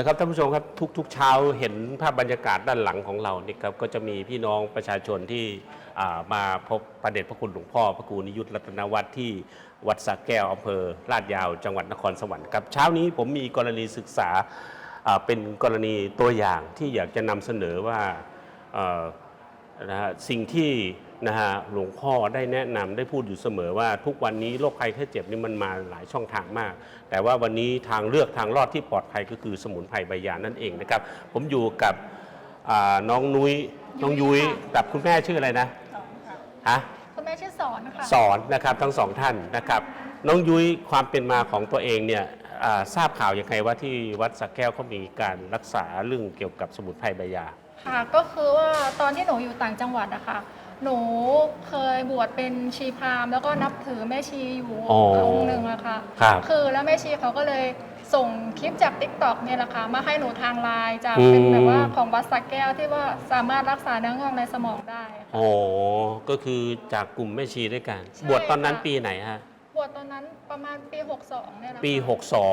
ละครับท่านผู้ชมครับทุกๆเช้าเห็นภาพบรรยากาศด้านหลังของเรานี่ครับก็จะมีพี่น้องประชาชนที่มาพบประเด็จพระคุณหลวงพ่อพระครูนิยุทธรัตนวัฒน์ที่วัดสระแก้วอำเภอลาดยาวจังหวัดนครสวรรค์ครับเช้านี้ผมมีกรณีศึกษาเป็นกรณีตัวอย่างที่อยากจะนำเสนอว่านะฮะสิ่งที่ นะฮะหลวงพ่อได้แนะนำได้พูดอยู่เสมอว่าทุกวันนี้โรคภัยแค่เจ็บนี่มันมาหลายช่องทางมาก แต่ว่าวันนี้ทางเลือกทางรอดที่ปลอดภัยก็คือสมุนไพรใบยานั่นเองนะครับผมอยู่กับอ่าน้องนุ้ยน้องยุ้ยกับคุณแม่ชื่ออะไรนะสอนค่ะฮะคุณแม่ชื่อสอนค่ะสอนนะครับทั้งสองท่านนะครับน้องยุ้ยความเป็นมาของตัวเองเนี่ยอ่าทราบข่าวยังไงว่าที่วัดสักแก้วเขามีการรักษาเรื่องเกี่ยวกับสมุนไพรใบยาค่ะก็คือว่าตอนที่หนูอยู่ต่างจังหวัดอะค่ะ หนูเคยบวชเป็นชีพราหมณ์แล้วก็นับถือแม่ชีอยู่อ๋อองค์หนึ่งอะค่ะครับคือแล้วแม่ชีเขาก็เลยส่งคลิปจาก t ิ k t o k เนี่ยแหละค่ะมาให้หนูทางไลน์จากอืม เป็นแบบว่าของวัดสักแก้วที่ว่าสามารถรักษาเนื้องอกในสมองได้ค่ะ โอ้ก็คือจากกลุ่มแม่ชีด้วยกัน ใช่บวชตอนนั้นค่ะ ปีไหนฮะ บวชตอนนั้นประมาณปี 62เนี่ยแหละค่ะปี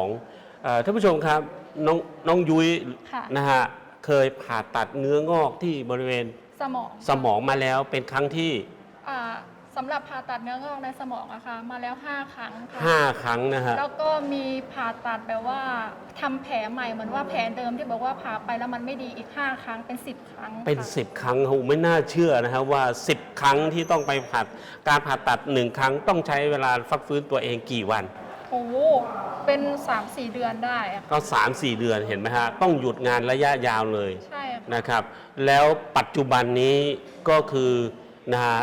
62เอ่อท่านผู้ชมครับ น้องน้องยุ้ยค่ะ นะฮะ เคยผ่าตัดเนื้องอกที่บริเวณ สมองสมองมาแล้วเป็นครั้งที่ อ่าสำหรับผ่าตัดเนื้องอกในสมองอะค่ะมาแล้ว 5 ครั้งค่ะ5 ครั้งนะฮะ แล้วก็มีผ่าตัดแบบว่าทำแผลใหม่เหมือนว่าแผลเดิมที่บอกว่าผ่าไปแล้วมันไม่ดีอีก 5 ครั้งเป็น 10 ครั้งเป็นค่ะ10 ครั้งโอ้โหไม่น่าเชื่อนะฮะว่า 10 ครั้งที่ต้องไปผ่าการผ่าตัดหนึ่งครั้งต้องใช้เวลาฟักฟื้นตัวเองกี่วัน โอ้โหเป็น 3-4 เดือนได้อะค่ะก็ 3-4 เดือนเห็นไหมฮะ ต้องหยุดงานระยะยาวเลยใช่ค่ะ นะครับ แล้วปัจจุบันนี้ก็คือนะฮะ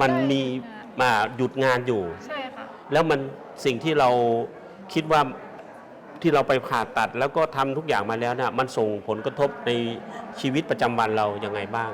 มันมีมาหยุดงานอยู่ ใช่ค่ะ แล้วมันสิ่งที่เราคิดว่าที่เราไปผ่าตัด แล้วก็ทำทุกอย่างมาแล้วนะมันส่งผลกระทบในชีวิตประจำวันเรายังไงบ้าง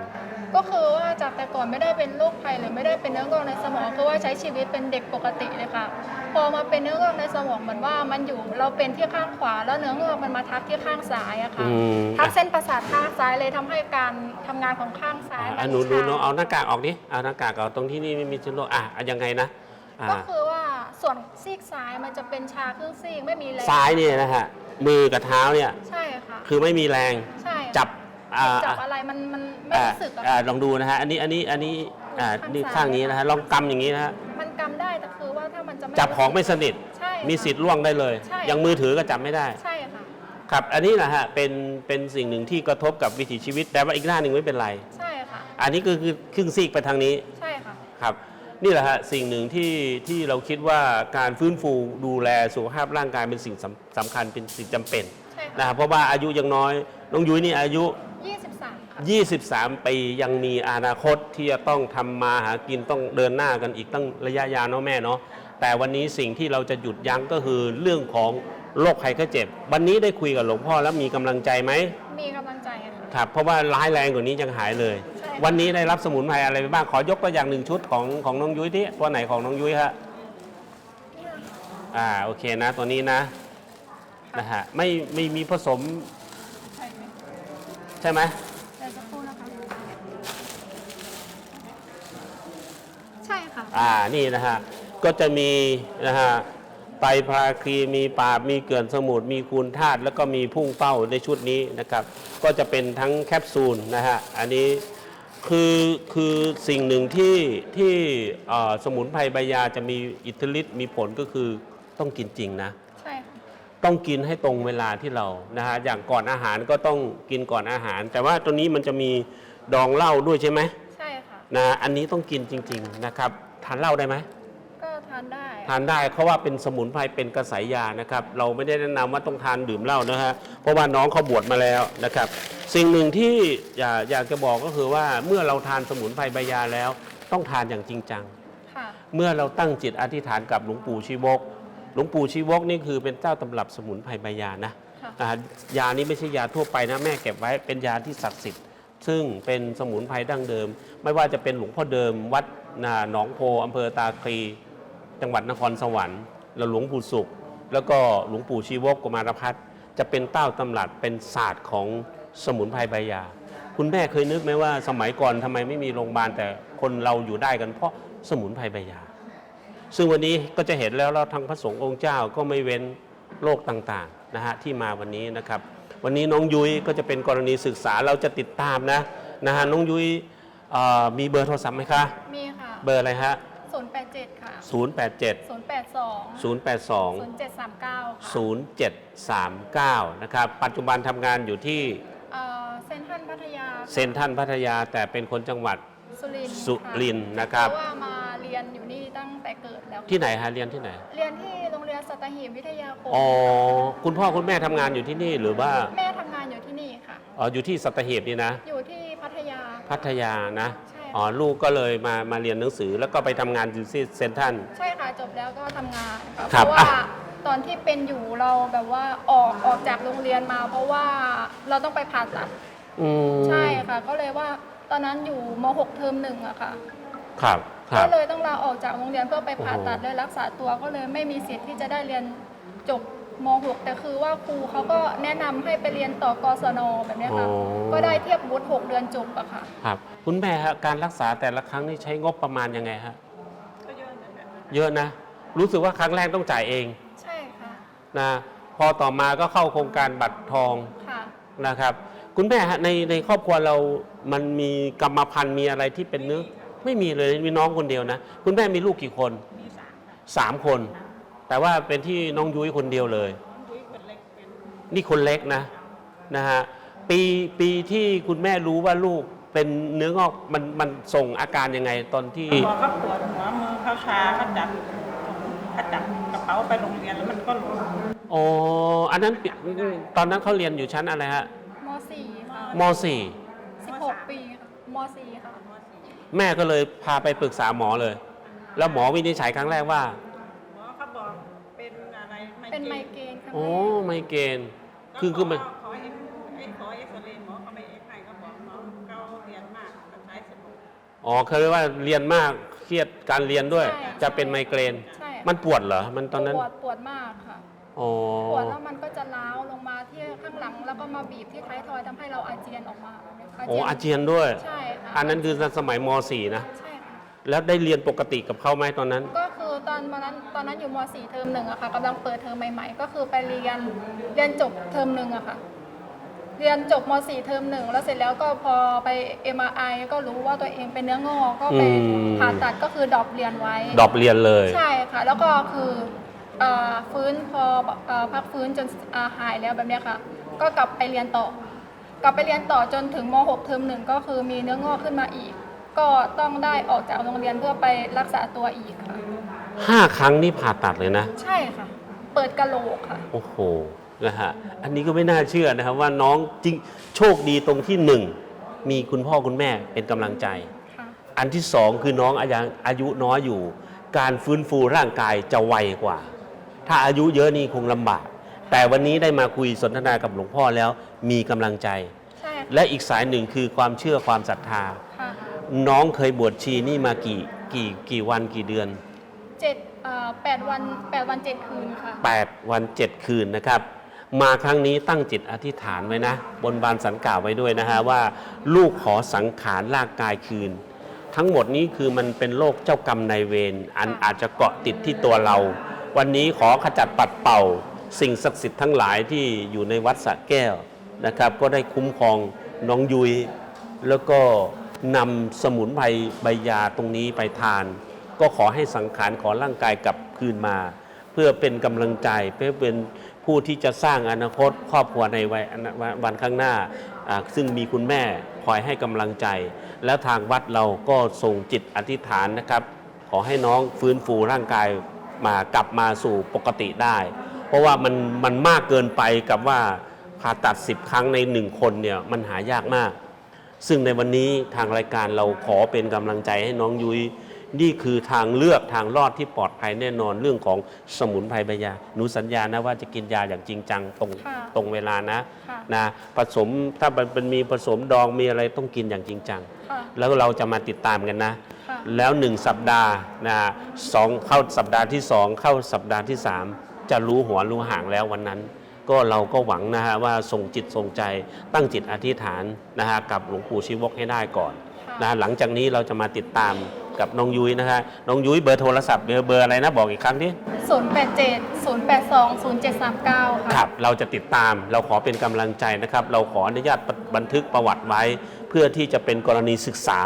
ก็คือว่าจากแต่ก่อนไม่ได้เป็นโรคภัยหรือไม่ได้เป็นเนื้องอกในสมองคือว่าใช้ชีวิตเป็นเด็กปกติเลยค่ะ พอมาเป็นเนื้องอกในสมองเหมือนว่ามันอยู่เราเป็นที่ข้างขวา แล้วเนื้องอกมันมาทับที่ข้างซ้ายอะค่ะอืม ทับเส้นประสาทข้างซ้ายเลยทำให้การทำงานของข้างซ้ายอะมัหนูหนูชาหนูเอาหน้ากากออกดิเอาหน้ากากออกตรงที่นี่ไม่มีเชื้อโรคอะอะยังไงนะอ่าก็คือว่าส่วนซีกซ้ายมันจะเป็นชาครึ่งซีกไม่มีแรงซ้ายเนี่ยนะฮะมือกับเท้าเนี่ย ใช่ค่ะ คือไม่มีแรง ใช่ค่ะจับ อ่าจับอะไรมันมันไม่อ่ารู้สึกอะอ่าลองดูนะฮะอันนี้อันนี้อันนี้อ่าข้างนี่ซ้ายข้างนี้นะฮะลองกำอย่างนี้นะฮะมันกำได้แต่คือว่าถ้ามันจะไม่จับของไม่สนิท ใช่ค่ะ มีสิทธิ์ล่วงได้เลย ใช่ อย่างมือถือก็จับไม่ได้ ใช่ค่ะ ครับ อันนี้นะฮะเป็นเป็นสิ่งหนึ่งที่กระทบกับวิถีชีวิต แต่ว่าอีกด้านหนึ่งไม่เป็นไร ใช่ค่ะ อันนี้ก็คือครึ่งซีกไปทางนี้ใช่ค่ะ ครับนี่แหละฮะสิ่งหนึ่งที่ที่เราคิดว่าการฟื้นฟูดูแลสุขภาพร่างกายเป็นสิ่งสำสำคัญเป็นสิ่งจำเป็นใช่ค่ะ นะครับเพราะว่าอายุยังน้อยน้องยุ้ยนี่อายุ 23ค่ะ23 ปียังมีอนาคตที่จะต้องทำมาหากินต้องเดินหน้ากันอีกตั้งระยะยาวเนาะแม่เนาะแต่วันนี้สิ่งที่เราจะหยุดยั้งก็คือเรื่องของโรคภัยไข้เจ็บ วันนี้ได้คุยกับหลวงพ่อแล้วมีกำลังใจไหมมีกำลังใจค่ะ ครับเพราะว่าร้ายแรงกว่านี้ยังหายเลย ใช่ วันนี้ได้รับสมุนไพรอะไรไปบ้างขอยกตัวอย่างหนึ่งชุดของของน้องยุ้ยที่ตัวไหนของน้องยุ้ยฮะอ่าโอเคนะตัวนี้นะนะฮะไม่ไม่มีผสมใช่ไหม ใช่ไหม เดี๋ยวสักครู่นะคะ ใช่ค่ะ อ่านี่นะฮะก็จะมีนะฮะไตรพาครีมีปราบมีเกลื่อนสมุทรมีคูณธาตุแล้วก็มีพุ่งเป้าในชุดนี้นะครับ ก็จะเป็นทั้งแคปซูลนะฮะอันนี้คือคือสิ่งหนึ่งที่ที่เอ่อสมุนไพรใบยาจะมีอิทธิฤทธิ์มีผลก็คือต้องกินจริงนะใช่ค่ะต้องกินให้ตรงเวลาที่เรานะฮะอย่างก่อนอาหารก็ต้องกินก่อนอาหาร แต่ว่าตัวนี้มันจะมีดองเหล้าด้วยใช่ไหมใช่ค่ะนะอันนี้ต้องกินจริง ๆนะครับ ทานเหล้าได้ไหมก็ทานได้ ทานได้เพราะว่าเป็นสมุนไพรเป็นกระสายยานะครับ เราไม่ได้แนะนำว่าต้องทานดื่มเหล้านะฮะเพราะว่าน้องเขาบวชมาแล้วนะครับ สิ่งหนึ่งที่อยากอยากจะบอกก็คือว่าเมื่อเราทานสมุนไพรใบยาแล้ว ต้องทานอย่างจริงจัง ค่ะ เมื่อเราตั้งจิตอธิษฐานกับหลวงปู่ชีวก หลวงปู่ชีวกนี่คือเป็นเจ้าตำรับสมุนไพรใบยานะค่ะ อ่ายานี้ไม่ใช่ยาทั่วไปนะแม่เก็บไว้เป็นยาที่ศักดิ์สิทธิ์ ซึ่งเป็นสมุนไพรดั้งเดิม ไม่ว่าจะเป็นหลวงพ่อเดิมวัดนา หนองโพอำเภอตาคลี จังหวัดนครสวรรค์แล้วหลวงปู่สุข แล้วก็หลวงปู่ชีวกกุมารพัฒน์จะเป็นเต้าตำรับเป็นศาสตร์ของสมุนไพรใบยา คุณแม่เคยนึกไหมว่าสมัยก่อนทำไมไม่มีโรงพยาบาลแต่คนเราอยู่ได้กันเพราะสมุนไพรใบยา ซึ่งวันนี้ก็จะเห็นแล้วเราทางพระสงฆ์องค์เจ้าก็ไม่เว้นโรคต่างๆนะฮะที่มาวันนี้นะครับ วันนี้น้องยุ้ยก็จะเป็นกรณีศึกษาเราจะติดตามนะนะฮะน้องยุ้ยมีเบอร์โทรศัพท์ไหมคะ มี เบอร์อะไรฮะ 087 ค่ะ 087 082 082 0739 ค่ะ0739 นะครับ ปัจจุบันทำงานอยู่ที่เอ่อเซ็นทรัลพัทยาเซนทรันพัทยาแต่เป็นคนจังหวัด สุรินทร์สุค่ะรินทร์นะครับ เพราะว่ามาเรียนอยู่นี่ตั้งแต่เกิดแล้ว ที่ไหนฮะเรียนที่ไหน เรียนที่โรงเรียนสัตหีบวิทยาคมอ๋อ คุณพ่อคุณแม่ทำงานอยู่ที่นี่หรือว่าแม่ทำงานอยู่ที่นี่ค่ะ อ๋ออยู่ที่สัตหีบนี่นะ อยู่ที่พัทยา พัทยานะ ใช่ อ๋อค่ะลูกก็เลยมามาเรียนหนังสือแล้วก็ไปทำงานอยู่ที่เซนทรัน ใช่ค่ะจบแล้วก็ทำงานค่ะครัเพบราะว่าอะ ตอนที่เป็นอยู่เราแบบว่าออกออกจากโรงเรียนมา เพราะว่าเราต้องไปผ่าตัดอืมใช่ค่ะ ก็เลยว่าตอนนั้นอยู่ม .6 เทอมหนึ่งอะค่ะ ครับครัก็บ เลยต้องลาออกจากโรงเรียนเพื่อไปผ่าโอ้โหตัดเลยรักษาตัวก็เลยไม่มีสิทธิ์ที่จะได้เรียนจบ ม .6 แต่คือว่าครูเขาก็แนะนำให้ไปเรียนต่อกศนแบบเนี้ยค่ะ อ๋อ ก็ได้เทียบวุฒิ6เดือนจบอะค่ะ ครับคุณแม่ฮะการรักษาแต่ละครั้งนี่ใช้งบประมาณยังไงฮะก็เยอะนั่นแหละเยอะนะ รู้สึกว่าครั้งแรกต้องจ่ายเองใช่ค่ะนะพอต่อมาก็เข้าโครงการบัตรทองค่ะ นะครับ คุณแม่ฮะในในครอบครัวเรามันมีกรรมพันธุ์มีอะไรที่เป็นเนื้อไม่มีเลยมีน้องคนเดียวนะ คุณแม่มีลูกกี่คนมีสามค่ะสามคน แต่ว่าเป็นที่น้องยุ้ยคนเดียวเลยน้องยุ้ยคนเล็กเป็นนี่คนเล็กนะนะฮะปีปีที่คุณแม่รู้ว่าลูกเป็นเนื้องอกมันมันส่งอาการยังไงตอนที่พอเขาปวดหัวมือเขาชาเขาจับเขาจับกระเป๋าไปโรงเรียนแล้วมันก็หลุดอ๋ออันนั้นปีตอนนั้นเขาเรียนอยู่ชั้นอะไรฮะม .4 ค่ะมสี่16 ปีค่ะม .4 ค่ะมสี่แม่ก็เลยพาไปปรึกษาหมอเลย แล้วหมอวินิจฉัยครั้งแรกว่า หมอเขาบอกเป็นอะไร เป็นไมเกรนครั้งโอ้แรกไมเกรนคือคือมัน ขอเอ็กไอ้ขอเอ็กซเรย์หมอเขาไม่เอ็กซ์ให้เขาบอกน้องเขาเรียนมากเขาใช้สมองอ๋อเคยว่าเรียนมากเครียดการเรียนด้วย ใช่ จะเป็นไมเกรน ใช่ค่ะมันปวดเหรอ มันตอนนั้นปวดปวดมากค่ะ อ๋อปวดแล้วมันก็จะล้าวลงมาที่ข้างหลัง แล้วก็มาบีบที่ท้ายทอยทำให้เราอาเจียนออกมาแบบนี้โอ้อาเจียนด้วย ใช่ค่ะอันนั้นคือสมัยมสี่นะ ใช่ค่ะแล้วได้เรียนปกติกับเขาไหมตอนนั้น ก็คือ ตอนวันนั้นตอนนั้นอยู่ม .4 เทอมหนึ่งอะค่ะกำลังเปิดเทอมใหม่ ๆ ก็คือไปเรียนเรียนจบเทอมหนึ่งอะค่ะ เรียนจบม .4 เทอมหนึ่งแล้วเสร็จแล้วก็พอไป MRI ก็รู้ว่าตัวเองเป็นเนื้องอกก็ไปอืม ผ่าตัดก็คือดรอปเรียนไว้ ดรอปเรียนเลย ใช่ค่ะ แล้วก็คือเอ่อฟื้นพอเอ่อพักฟื้นจนอ่าหายแล้วแบบเนี้ยค่ะ ก็กลับไปเรียนต่อ กลับไปเรียนต่อจนถึงม .6 เทอมหนึ่งก็คือมีเนื้องอกขึ้นมาอีก ก็ต้องได้ออกจากโรงเรียนเพื่อไปรักษาตัวอีกค่ะ ห้าครั้งนี่ผ่าตัดเลยนะ ใช่ค่ะ เปิดกะโหลกค่ะ โอ้โหนะฮะอันนี้ก็ไม่น่าเชื่อนะครับว่าน้องจริงโชคดีตรงที่หนึ่งมีคุณพ่อคุณแม่เป็นกำลังใจ ค่ะ อันที่สองคือน้องอายุอายุน้อยอยู่ การฟื้นฟูร่างกายจะไวกว่า ถ้าอายุเยอะนี่คงลำบาก แต่วันนี้ได้มาคุยสนทนากับหลวงพ่อแล้วมีกำลังใจ ใช่ค่ะและอีกสายหนึ่งคือความเชื่อความศรัทธา ค่ะน้องเคยบวชชีนี่มากี่กี่กี่วันกี่เดือน เจ็ดเอ่อแปดวันแปดวันเจ็ดคืนค่ะ 8 วัน 7 คืนนะครับ มาครั้งนี้ตั้งจิตอธิษฐานไว้นะ บนบานสันกล่าวไว้ด้วยนะฮะว่า ลูกขอสังขารร่างกายคืน ทั้งหมดนี้คือมันเป็นโรคเจ้ากรรมนายเวรอันอาจจะเกาะติดที่ตัวเรา วันนี้ขอขจัดปัดเป่า สิ่งศักดิ์สิทธิ์ทั้งหลายที่อยู่ในวัดสระแก้วนะครับ ก็ได้คุ้มครองน้องยุย แล้วก็นำสมุนไพรใบยาตรงนี้ไปทาน ก็ขอให้สังขารขอร่างกายกลับคืนมา เพื่อเป็นกำลังใจเพื่อเป็นผู้ที่จะสร้างอนาคตครอบครัวในวัยอนาวันข้างหน้า ซึ่งมีคุณแม่คอยให้กำลังใจ แล้วทางวัดเราก็ส่งจิตอธิษฐานนะครับ ขอให้น้องฟื้นฟูร่างกายมากลับมาสู่ปกติได้ เพราะว่ามันมันมากเกินไปกับว่าผ่าตัด 10 ครั้งในหนึ่งคนเนี่ยมันหายากมาก ซึ่งในวันนี้ทางรายการเราขอเป็นกำลังใจให้น้องยุย้ย นี่คือทางเลือกทางรอดที่ปลอดภัยแน่นอนเรื่องของสมุนไพรใบยาหนูสัญญานะว่าจะกินยาอย่างจริงจังตรงค่ะตรงเวลานะค่ะนะผสมถ้ามันเป็นมีผสมดองมีอะไรต้องกินอย่างจริงจัง ค่ะแล้วเราจะมาติดตามกันนะ ค่ะแล้วหนึ่งสัปดาห์นะสองเข้าสัปดาห์ที่สองเข้าสัปดาห์ที่สามจะรู้หัวรู้หางแล้ววันนั้น ก็เราก็หวังนะฮะว่าส่งจิตส่งใจตั้งจิตอธิษฐานนะฮะกับหลวงปู่ชีวกให้ได้ก่อน ค่ะ นะหลังจากนี้เราจะมาติดตาม กับน้องยุ้ยนะฮะน้องยุ้ยเบอร์โทรศัพท์เบอร์เบอร์อะไรนะบอกอีกครั้งที่087 082 0739ค่ะครับเราจะติดตามเราขอเป็นกำลังใจนะครับ เราขออนุญาตบบันทึกประวัติไว้ เพื่อที่จะเป็นกรณีศึกษา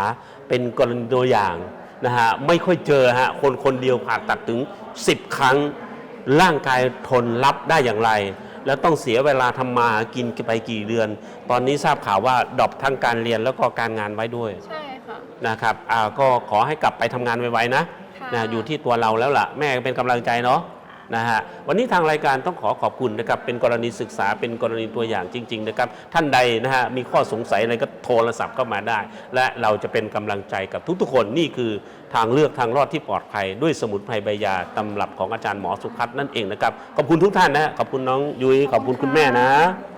เป็นกรณีตัวอย่างนะฮะไม่ค่อยเจอฮะคนคนเดียวผ่าตัดถึง 10 ครั้ง ร่างกายทนรับได้อย่างไร แล้วต้องเสียเวลาทำมาหากินไปกี่เดือน ตอนนี้ทราบข่าวว่าดรอปทั้งการเรียนแล้วก็การงานไว้ด้วย ใช่ค่ะ นะครับอ่าก็ขอให้กลับไปทำงานไวๆนะค่ะนะอยู่ที่ตัวเราแล้วล่ะ แม่เป็นกำลังใจเนาะนะฮะวันนี้ทางรายการต้องขอขอบคุณนะครับเป็นกรณีศึกษาเป็นกรณีตัวอย่างจริง ๆ นะครับ ท่านใดนะฮะมีข้อสงสัยอะไรก็โทรศัพท์เข้ามาได้ และเราจะเป็นกำลังใจกับทุกๆคนนี่คือทางเลือกทางรอดที่ปลอดภัย ด้วยสมุนไพรใบยาตำรับของอาจารย์หมอสุพัฒน์นั่นเองนะครับขอบคุณทุกท่านนะฮะขอบคุณน้องยุ้ยขอบคุณคุณแม่นะค